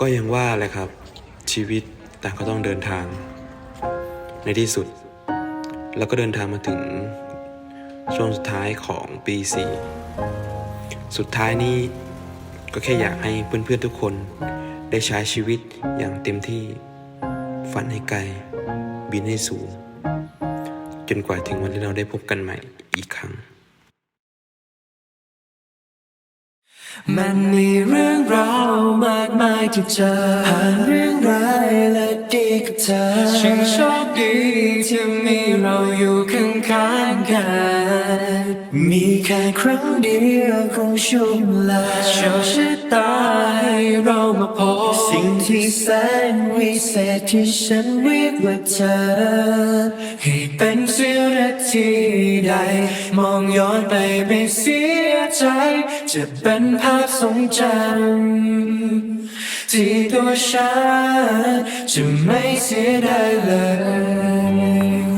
ก็ยังว่าแหละครับ ชีวิตต่างก็ต้องเดินทาง ในที่สุด แล้วก็เดินทางมาถึงช่วงสุดท้ายของปี 4 สุดท้ายนี้ก็แค่อยากให้เพื่อนๆทุกคน ได้ใช้ชีวิตอย่างเต็มที่ ฝันให้ไกล บินให้สูง จนกว่าถึงวันที่เราได้พบกันใหม่อีกครั้ง มันมีเรื่องราวมากมายที่เจอผ่านเรื่องร้ายและดีกับเธอฉันโชคดีที่มีเราอยู่ข้างๆกัน มีแค่ครั้งเดียวของช่วงเวลาโชคชะตาให้เรามาพบสิ่งที่แสนวิเศษที่ฉันเรียกว่าเธอ ให้เป็นเสี้ยนาทีใด มองย้อนไปไม่เสียใจ จะเป็นภาพทรงจำที่ตัวฉันจะไม่เสียดายเลย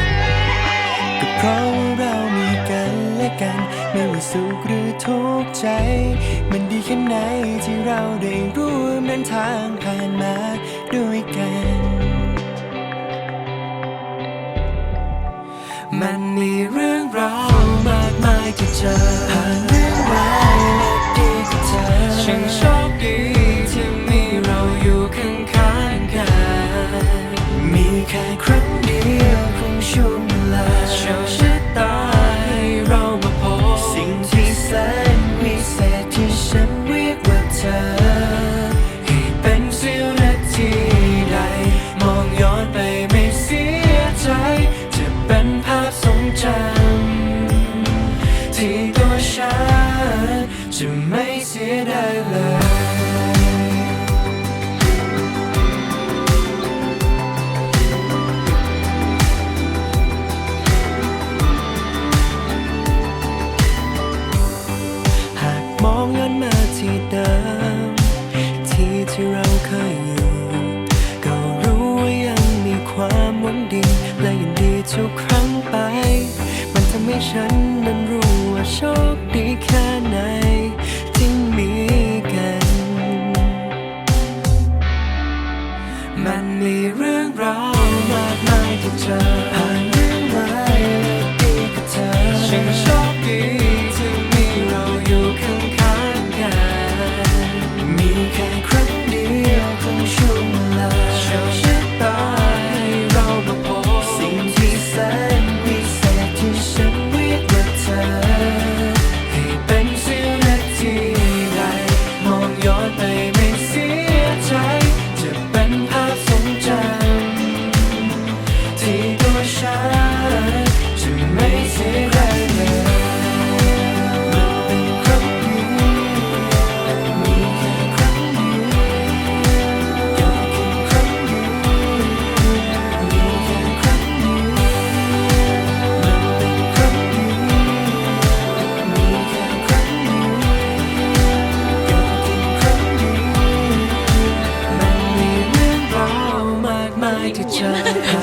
ก็ เพราะเรามีกันและกัน ไม่ว่าสุขหรือทุกข์ใจ มันดีแค่ไหนที่เราได้ร่วมเดินทางผ่านมาด้วยกัน มันมีเรื่องราวมากมายที่เจอ จะไม่เสียดายเลยหากมองย้อนมาที่เดิมที่ที่เราเคยอยู่ ก็รู้ว่ายังมีความหวังดี และยินดีทุกครั้งไป มันทำให้ฉัน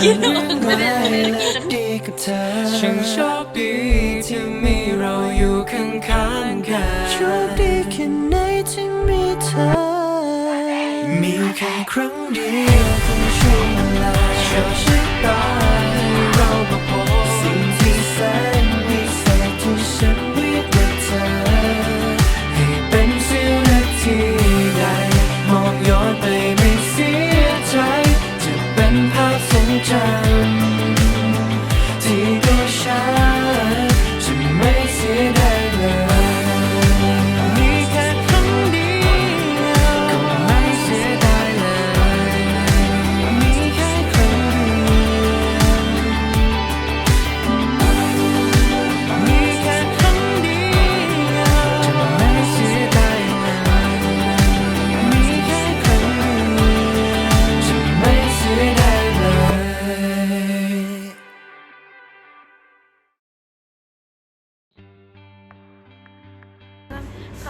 อผ่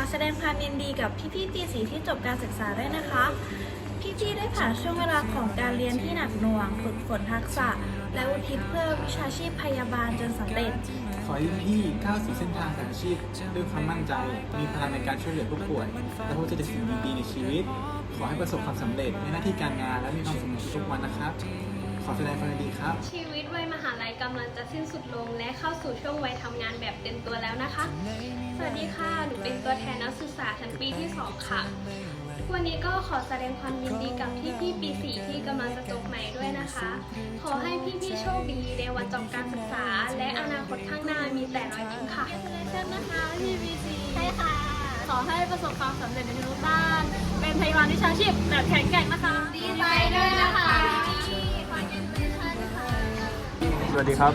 อแสดงความยินดีกับพี่ๆปีสีที่จบการศึกษาด้วยนะคะ พี่ๆได้ผ่านช่วงเวลาของการเรียนที่หนักหน่วง ฝึกฝนทักษะ และอุทิศเพื่อวิชาชีพพยาบาลจนสำเร็จ ขอให้พี่ก้าวสู่เส้นทางอาชีพด้วยความมั่นใจ มีพลังในการช่วยเหลือผู้ป่วย และพบเจอแต่สิ่งดีๆในชีวิต ขอให้ประสบความสำเร็จในหน้าที่การงานและมีความสุขในทุกๆวันนะครับ ขอแสดงความยินดีครับ ชีวิตวัยมหาลัยกำลังจะสิ้นสุดลงและเข้าสู่ช่วงวัยทำงานแบบเต็มตัวแล้วนะคะ สวัสดีค่ะหนูเป็นตัวแทนนักศึกษาชั้นปีที่ 2 ค่ะ วันนี้ก็ขอแสดงความยินดีกับพี่พี่ๆปี4ที่กำลังจะจบใหม่ด้วยนะคะ ขอให้พี่พี่ๆโชคดีในวันจบการศึกษา และอนาคตข้างหน้ามีแต่รอยยิ้มค่ะเชิญนะคะพี่ปีสีใช่ค่ะ ขอให้ประสบความสำเร็จในทุกด้าน เป็นพยาบาลวิชาชีพแบบแข็งแกร่งนะคะ ดีใจด้วยนะคะส วัสดีครับ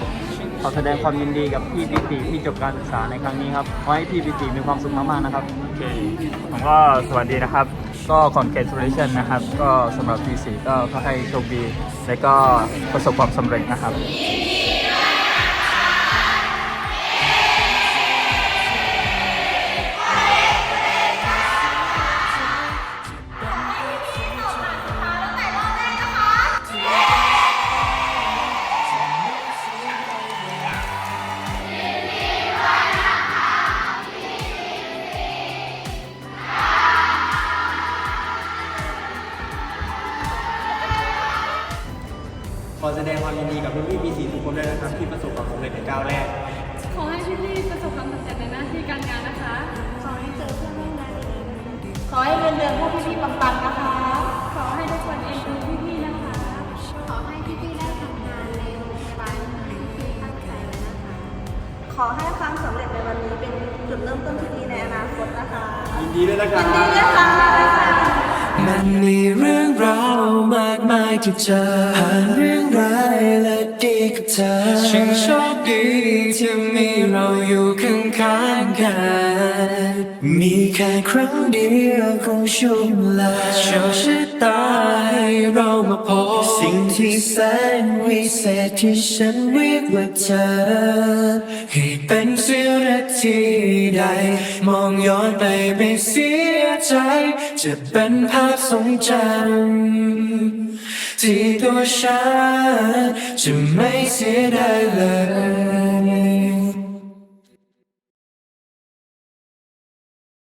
ขอแสดงความยินดีกับพี่ปีติที่จบการศึกษาในครั้งนี้ครับ ขอให้พี่ปีติมีความสุขมากๆนะครับ โอเค ผมก็สวัสดีนะครับ ก็ congratulation นะครับ ก็สำหรับปีสีก็ขอให้โชคดี และก็ประสบความสำเร็จนะครับ แสดงความยินดีกับพี่พี่ปีสีทุกคนด้วยนะครับ ที่ประสบความสำเร็จในก้าวแรก ขอให้พี่พี่ๆประสบความสำเร็จในหน้าที่การงานนะคะ ขอให้เจอเพื่อนร่วมงานดีๆนะคะขอให้เงินเดือนพวกพี่ๆปังๆนะคะ ขอให้ทุกคนเอ็นดูพี่ๆนะคะ ขอให้พี่ๆได้ทำงานในโรงพยาบาลที่พี่ตั้งใจไว้นะคะ ขอให้ความสำเร็จในวันนี้เป็นจุดเริ่มต้นที่ดีในอนาคตนะคะยินดีด้วยนะครับ ยินดีด้วยค่ะ มันมีเรื่องราวมายที่เจอผ่านเรื่องร้ายและดีกับเธอฉันโชคดีที่มีเราอยู่ข้างๆกัน มีแค่ครั้งเดียวของช่วงเวลาโชคชะตาให้เรามาพบสิ่งที่แสนวิเศษที่ฉันเรียกว่าเธอให้เป็นเสี้ยวนา ที่ใด มองย้อนไปไม่เสียใจ จะเป็นภาพทรงจำที่ตัวฉันจะไม่เสียดายเลย